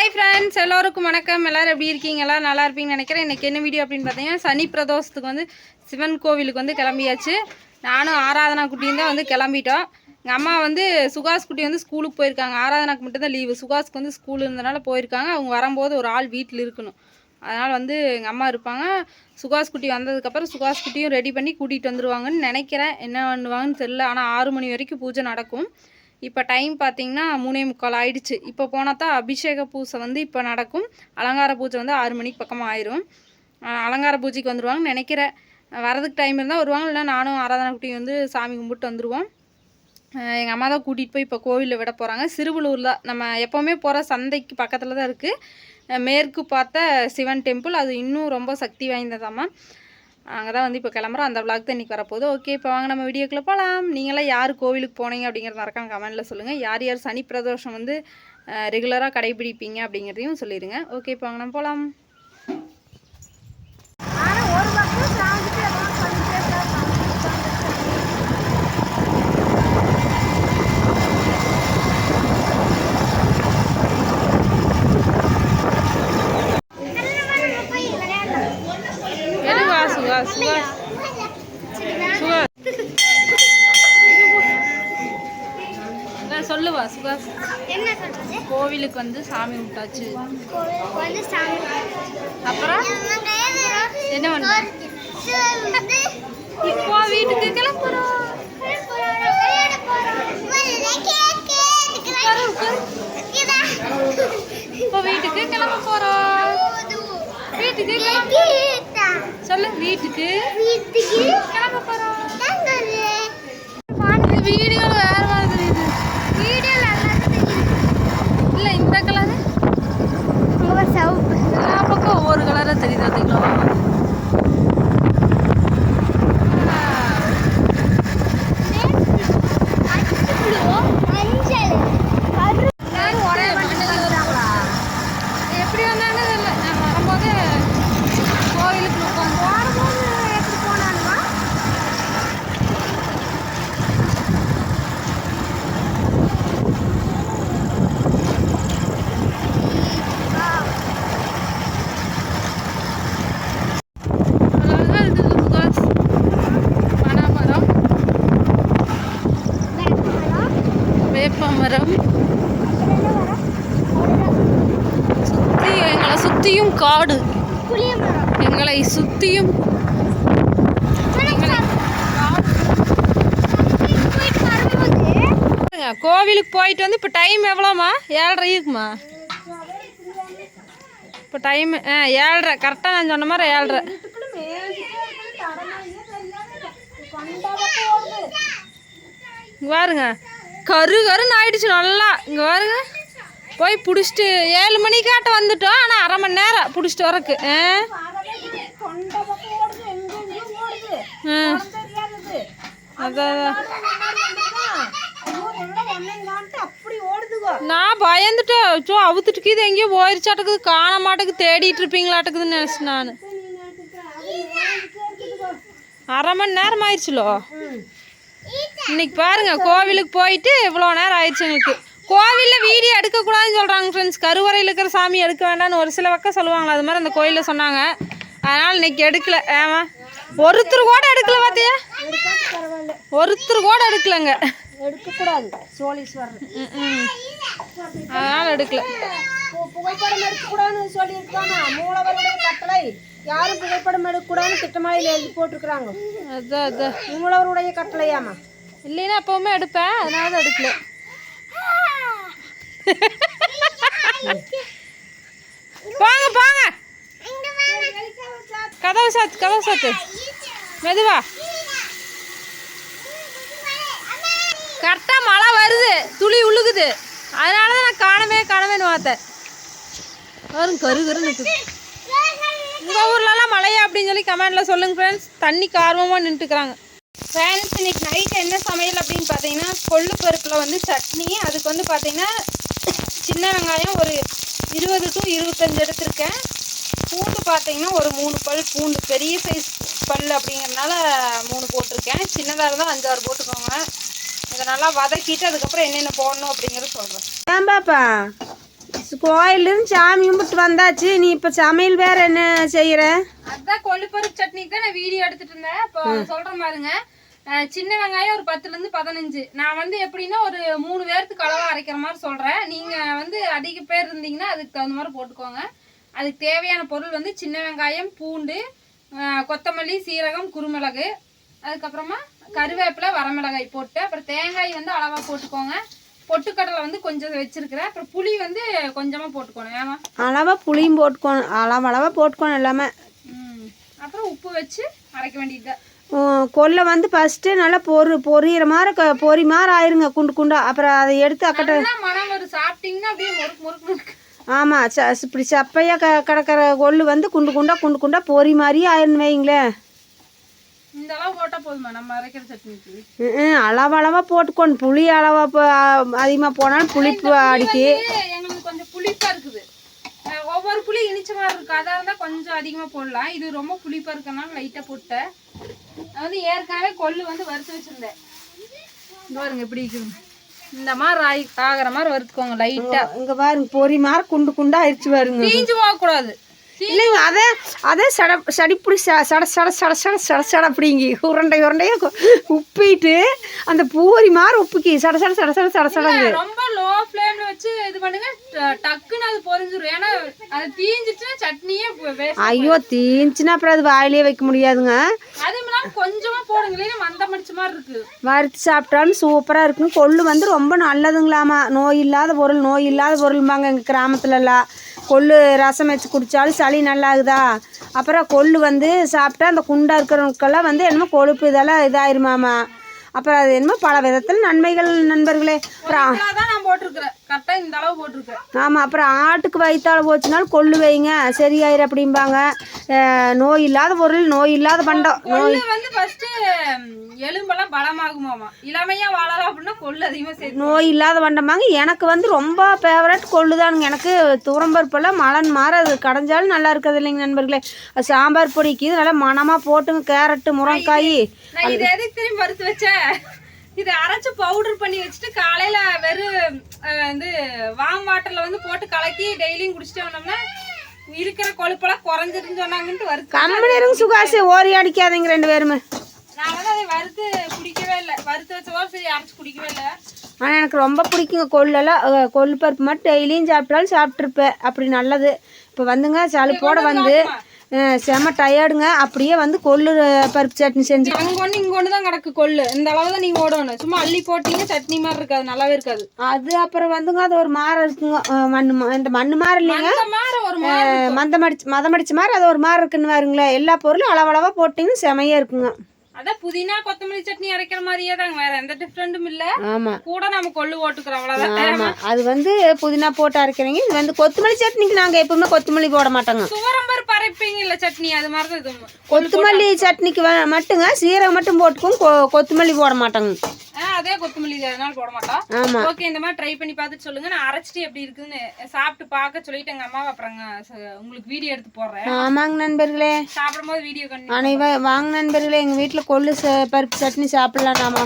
Hi friends எல்லோருக்கும் வணக்கம். எல்லோரும் எப்படி இருக்கீங்க? எல்லாம் நல்லா இருப்பீங்கன்னு நினைக்கிறேன். இன்றைக்கி என்ன வீடியோ அப்படின்னு பார்த்தீங்கன்னா சனி பிரதோஷத்துக்கு வந்து சிவன் கோவிலுக்கு வந்து கிளம்பியாச்சு. நானும் ஆராதனா குட்டியும் தான் வந்து கிளம்பிட்டோம். எங்கள் அம்மா வந்து சுகாஸ் குட்டி வந்து ஸ்கூலுக்கு போயிருக்காங்க. ஆராதனாக்கு மட்டும்தான் லீவு சுகாஸ்க்கு வந்து ஸ்கூல் இருந்தனால போயிருக்காங்க. அவங்க வரும்போது ஒரு ஆள் வீட்டில் இருக்கணும். அதனால் வந்து எங்கள் அம்மா இருப்பாங்க. சுகாஸ் குட்டி வந்ததுக்கப்புறம் சுகாஸ் குட்டியும் ரெடி பண்ணி கூட்டிகிட்டு வந்துடுவாங்கன்னு நினைக்கிறேன். என்ன பண்ணுவாங்கன்னு தெரில ஆனால் ஆறு மணி வரைக்கும் பூஜை நடக்கும். இப்போ டைம் பார்த்தீங்கன்னா மூணே முக்கால் ஆயிடுச்சு. இப்போ போனால் தான் அபிஷேக பூஜை வந்து இப்போ நடக்கும். அலங்கார பூஜை வந்து ஆறு மணிக்கு பக்கமாக ஆயிரும். அலங்கார பூஜைக்கு வந்துடுவாங்கன்னு நினைக்கிறேன். வரதுக்கு டைம் இருந்தால் வருவாங்க. இல்லை நானும் ஆராதனை குட்டி வந்து சாமி கும்பிட்டு வந்துடுவோம் எங்கள் அம்மா தான் கூட்டிகிட்டு போய் இப்போ கோவிலில் விட போகிறாங்க சிறுவலூரில் நம்ம எப்போவுமே போகிற சந்தைக்கு பக்கத்தில் தான் இருக்குது மேற்கு பார்த்த சிவன் டெம்பிள் அது இன்னும் ரொம்ப சக்தி வாய்ந்ததாம்மா. அங்கே தான் வந்து இப்போ கிளம்புறோம். அந்த விளாக் தான் இன்றைக்கி வரப்போகுது. ஓகே இப்போ வாங்க நம்ம வீடியோக்குள்ளே போகலாம் நீங்களாம் யார் கோவிலுக்கு போனீங்க அப்படிங்கிறத மறக்காம கமெண்ட்டில் சொல்லுங்கள் யார் யார் சனி பிரதோஷம் வந்து ரெகுலராக கடைபிடிப்பீங்க அப்படிங்கிறதையும் சொல்லிடுங்க ஓகே இப்போ வாங்க நம்ம போகலாம் சுகா சுகா சுகா சொல்லுவா சுகாஸ் என்ன சொல்றது? கோவிலுக்கு வந்து சாமி விட்டாச்சு கோவிலுக்கு வந்து சாமி அப்புறம்? என்ன பண்ண? இப்போ வீட்டுக்கு கிளம்புறோம். இப்போ வீட்டுக்கு கிளம்ப போறோம். வீட்டுக்கு கிளம்ப. சொல்லு வீட்டுக்கு வீட்டுக்கு கிளம்ப போறோம் தங்கரு. இந்த வீடியோ வேற மாதிரி தெரியுது வீடியோ நல்லா தெரியுது. இல்ல இந்த கலரு ரொம்ப சிவப்பு. எல்லா பக்கம் ஒவ்வொரு கலரா தெரியுது அதுங்களா மஞ்சள். கரு. எப்படி வந்தாங்க தெரியல நான் வரும்போது கோவிலுக்கு உட்காந்து வரும்போது எப்படி போனானுமா? அழகா இருக்குது சுகாஸ் பனைமரம் வேப்ப மரம். சுத்தி எங்களை சுத்தியும் காடு. எங்களை சுத்தியும் கோவிலுக்கு போயிட்டு வந்து இப்போ டைம் எவ்வளோம்மா? ஏழரை இருக்குமா? இப்போ டைம் ஆ ஏழரை. கரெக்டாக நான் சொன்ன மாதிரி ஏழரை. பாருங்க. கரு கருன்னு ஆயிடுச்சு நல்லா இங்கே பாருங்க போய் பிடிச்சிட்டு ஏழு மணிக்காட்ட வந்துட்டோம் ஆனால் அரை மணி நேரம் பிடிச்சிட்டு வரக்கு ஆ நான் பயந்துட்டேன் சோ அவுத்துட்டு இது எங்கேயோ போயிருச்சாட்டுக்குது காண மாட்டேங்குது தேடிட்டு இருப்பீங்களாட்டுக்குதுன்னு நினச்சேன் நான் அரை மணி நேரம் ஆயிடுச்சுலோ இன்னைக்கு பாருங்க கோவிலுக்கு போயிட்டு இவ்வளோ நேரம் ஆயிடுச்சு எங்களுக்கு. கோவிலில் வீடியோ எடுக்கக்கூடாதுன்னு சொல்கிறாங்க ஃப்ரெண்ட்ஸ் கருவறையில் இருக்கிற சாமி எடுக்க வேண்டாம்னு ஒரு சில பக்கம் சொல்லுவாங்களா அது மாதிரி அந்த கோயிலில் சொன்னாங்க. அதனால் இன்னைக்கு எடுக்கல. ஏமா ஒருத்தர் கூட எடுக்கல பார்த்தியா ஒருத்தர் கூட எடுக்கலங்க. எடுக்கக்கூடாது சோழீஸ்வரர். அதனால் எடுக்கல. புகைப்படம் எடுக்கக்கூடாதுன்னு சொல்லியிருக்காங்க மூலவருடைய கட்டளை. யாரும் புகைப்படம் எடுக்கக்கூடாதுன்னு திட்டமாயில் எழுதி போட்டிருக்கிறாங்க. அதான் அதான் மூலவருடைய கட்டளையாமா இல்லைன்னா எப்பவுமே எடுப்பேன் அதனால தான் எடுக்கல. போங்க போங்க. கதவு சாத்து கதவு சாத்து. மெதுவா. கரெக்டாக மழை வருது துளி உழுகுது. அதனால தான் நான் காணவே காணவேன்னு பார்த்தேன் வரும் கரு கரு நிற்குது உங்கள் ஊர்லலாம் மழையா அப்படின்னு சொல்லி கமெண்டில் சொல்லுங்கள் ஃப்ரெண்ட்ஸ் தண்ணிக்கு ஆர்வமாக நின்றுக்கிறாங்க ஃப்ரெண்ட்ஸ் இன்னைக்கு நைட் என்ன சமையல் அப்படின்னு பார்த்தீங்கன்னா கொள்ளு பருப்பில் வந்து சட்னி. அதுக்கு வந்து பார்த்தீங்கன்னா சின்ன வெங்காயம் ஒரு இருபது டு இருபத்தஞ்சு எடுத்திருக்கேன். பூண்டு பார்த்தீங்கன்னா ஒரு மூணு பல் பூண்டு பெரிய சைஸ் பல் அப்படிங்கிறதுனால மூணு போட்டிருக்கேன். சின்னதாக இருந்தால் அஞ்சாறு போட்டுக்கோங்க. இதை நல்லா வதக்கிட்டு அதுக்கப்புறம் என்னென்ன போடணும் அப்படிங்கிறத சொல்கிறேன் ஏன் பாப்பா? கோயிலிருந்து சாமி கும்பிட்டு வந்தாச்சு. நீ இப்போ சமையல் வேற என்ன செய்யற? அதான் கொள்ளுப்பருப்பு சட்னி தான் நான் வீடியோ எடுத்துட்டு இருந்தேன். இப்போ சொல்றேன் பாருங்க. சின்ன வெங்காயம் ஒரு பத்துல இருந்து பதினஞ்சு. நான் வந்து எப்படின்னா ஒரு மூணு பேர்த்துக்கு அளவா அரைக்கிற மாதிரி சொல்றேன். நீங்க வந்து அதிக பேர் இருந்தீங்கன்னா அதுக்கு தகுந்த மாதிரி போட்டுக்கோங்க. அதுக்கு தேவையான பொருள் வந்து சின்ன வெங்காயம் பூண்டு கொத்தமல்லி சீரகம் குருமிளகு. அதுக்கப்புறமா கருவேப்பிலை வரமிளகாய் போட்டு அப்புறம் தேங்காய் வந்து அளவா போட்டுக்கோங்க. பொட்டுக்கடலை வந்து கொஞ்சம் வச்சிருக்கிறேன். அப்புறம் புளி வந்து கொஞ்சமா போட்டுக்கணும். ஏமா அளவா புளியும் போட்டுக்கணும். அளவு அளவாக போட்டுக்கணும் எல்லாமே. அப்புறம் உப்பு வச்சு அரைக்க வேண்டியது உம், கொல்லை வந்து ஃபஸ்ட்டு நல்லா பொறு பொரியிற மாதிரி பொரி மாதிரி ஆயிருங்க குண்டு குண்டா. அப்புறம் அதை எடுத்து அக்கட்ட மனம் வரும். சாப்பிட்டீங்கன்னா அப்படியே முறுக்கு ஆமாம் ச இப்படி சப்பையாக க கிடக்கிற கொள்ளு வந்து குண்டு குண்டா குண்டு குண்டா பொரி மாதிரியே ஆயிருந்து வைங்களேன் இந்த அளவு போட்டா போதுமா? நம்ம அரைக்கிற சட்னிக்கு. ம், அளவு அளவாக போட்டுக்கணும் புளி அளவாக இப்போ அதிகமாக போனாலும் புளிப்பு அடிக்கி. எங்களுக்கு கொஞ்சம் புளிப்பா இருக்குது. ஒவ்வொரு புளி இனிச்ச மாதிரி இருக்கு. அதாக இருந்தா கொஞ்சம் அதிகமா போடலாம். இது ரொம்ப புளிப்பா இருக்கனால லைட்டா போட்டேன். வந்து ஏற்கனவே கொள்ளு வந்து வறுத்து வச்சிருந்தேன். இங்க பாருங்க எப்படி இருக்குது இந்த மாதிரி ஆகி ஆகிற மாதிரி வறுத்துக்கோங்க லைட்டா இங்கே பாருங்க பொரி மாதிரி குண்டு குண்டா ஆயிடுச்சு பாருங்க. தீஞ்சு போகக்கூடாது. இல்லைங்க அதே அதே சட சடிப்புடி ச சட சட சட சட சட சட அப்படிங்கி உருண்டை உருண்டையா கு- உப்பிட்டு அந்த பூரி மாதிரி உப்புக்கி சட சட சட சட சட சடங்கு ரொம்ப லோ ஃப்ளேம்ல வச்சு இது பண்ணுங்க. டக்குன்னு அது பொரிஞ்சிரும். ஏன்னா அது தீஞ்சிட்டுனா சட்னியே ஐயோ தீஞ்சுன்னா அப்புறம் அது வாயிலே வைக்க முடியாதுங்க. அதுவும் இல்லாம கொஞ்சமா போடுங்க இல்லைன்னா மந்த மடிச்ச மாதிரி இருக்கு. வறுத்து சாப்பிட்டாலும் சூப்பராக இருக்கும். கொள்ளு வந்து ரொம்ப நல்லதுங்களாமா. நோய் இல்லாத பொருள் நோய் இல்லாத பொருள்பாங்க எங்கள் கிராமத்துலலாம். கொள்ளு ரசம் வச்சு குடித்தாலும் சளி நல்லாகுதா? அப்புறம் கொள்ளு வந்து சாப்பிட்டா அந்த குண்டா இருக்கிறவங்களுக்கெல்லாம் வந்து என்னமோ கொழுப்பு இதெல்லாம் இதாயிருமாமா அப்புறம் அது என்னமோ பல விதத்தில் நன்மைகள் நண்பர்களே. அப்புறம் ஆமாம் அப்புறம் ஆட்டுக்கு வயிற்றால போச்சுனாலும் கொள்ளு வைங்க. சரியாயிரு அப்படிம்பாங்க. நோய் இல்லாத பொருள் நோய் இல்லாத பண்டம். நோய் வந்து ஃபர்ஸ்ட் எலும்பெல்லாம் பலமாகுமாமா. இளமையா வாழலாம் அப்படின்னா கொள்ளு அதிகமா சேர்த்து நோய் இல்லாத வண்டமாங்க எனக்கு வந்து ரொம்ப ஃபேவரட் கொள்ளுதானுங்க. எனக்கு துவரம்பருப்பெல்லாம் மலன் மாற அது கடைஞ்சாலும் நல்லா இருக்குது இல்லைங்க நண்பர்களே. அது சாம்பார் பொடிக்கு இது நல்லா மணமாக போட்டுங்க. கேரட்டு முருங்கைக்காய். நான் இது எதுக்கு திரும்பி வறுத்து வச்சேன்? இதை அரைச்சு பவுடர் பண்ணி வச்சுட்டு காலையில வெறும் வந்து வாம் வாட்டர்ல வந்து போட்டு கலக்கி டெய்லியும் குடிச்சிட்டு வந்தோம்னா இருக்கிற கொழுப்பெல்லாம் குறைஞ்சிருன்னு சொன்னாங்கன்ட்டு வறுத்து கம்மனி இருங்க சுகாசி ஓரி அடிக்காதீங்க ரெண்டு பேருமே. நான் வந்து அதை வறுத்து குடிக்கவே இல்லை. வறுத்து வச்சவோ சரி அரைச்சு குடிக்கவே இல்லை. ஆனால் எனக்கு ரொம்ப பிடிக்குங்க கொள்ளெல்லாம் கொள்ளு பருப்பு மட்டும் டெய்லியும் சாப்பிட்டாலும் சாப்பிட்ருப்பேன் அப்படி நல்லது. இப்போ வந்துங்க சளிப்போட வந்து செம டயர்டுங்க அப்படியே வந்து கொள்ளு பருப்பு சட்னி செஞ்சு. அங்க ஒண்ணு இங்க ஒண்ணு தான் கிடக்கு கொள்ளு. இந்த அளவு தான் நீங்க ஓடணும். சும்மா அள்ளி போட்டீங்க சட்னி மாதிரி இருக்காது நல்லாவே இருக்காது. அது அப்புறம் வந்துங்க அது ஒரு மாரம் இருக்குங்க. அஹ், மண்ணு மா- இந்த மண்ணு மாரம் இல்லைங்க. மந்தமடிச்சு மதமடிச்ச மாதிரி அது ஒரு மாதிரி இருக்குன்னு பாருங்களேன் எல்லா பொருளும் அளவளவாக போட்டிங்கன்னா செமையா இருக்குங்க. அதான் புதினா கொத்தமல்லி சட்னி அரைக்கிற மாதிரியே தாங்க வேற எந்த டிஃப்ரெண்ட்டும் இல்ல. கூட நம்ம கொள்ளு ஓட்டுக்கிறோம் அவ்வளவுதான். அது வந்து புதினா போட்டு அரைக்கிறீங்க இது வந்து கொத்தமல்லி சட்னிக்கு நாங்கள் எப்பவுமே கொத்தமல்லி போட மாட்டோங்க. துவரம்பருப்பு அரைப்பீங்க இல்ல சட்னி அது மாதிரி தான் கொத்தமல்லி சட்னிக்கு மட்டுங்க சீரகம் மட்டும் போட்டுக்கும் கொத்தமல்லி போட மாட்டோங்க. அதே கொத்தமல்லி அதனால போட மாட்டோம் ஓகே இந்த மாதிரி ட்ரை பண்ணி பார்த்துட்டு சொல்லுங்க. நான் அரைச்சிட்டு எப்படி இருக்குன்னு சாப்பிட்டு பார்க்க சொல்லிட்டு எங்க அம்மாவை அப்புறங்க ச- உங்களுக்கு வீடியோ எடுத்து போடுறேன். ஆமாங்க நண்பர்களே. சாப்பிடும்போது வீடியோ கண்டு அனைவ வாங்க நண்பர்களே எங்கள் வீட்டில் கொள்ளு பருப்பு சட்னி சாப்பிட்லாம் நாம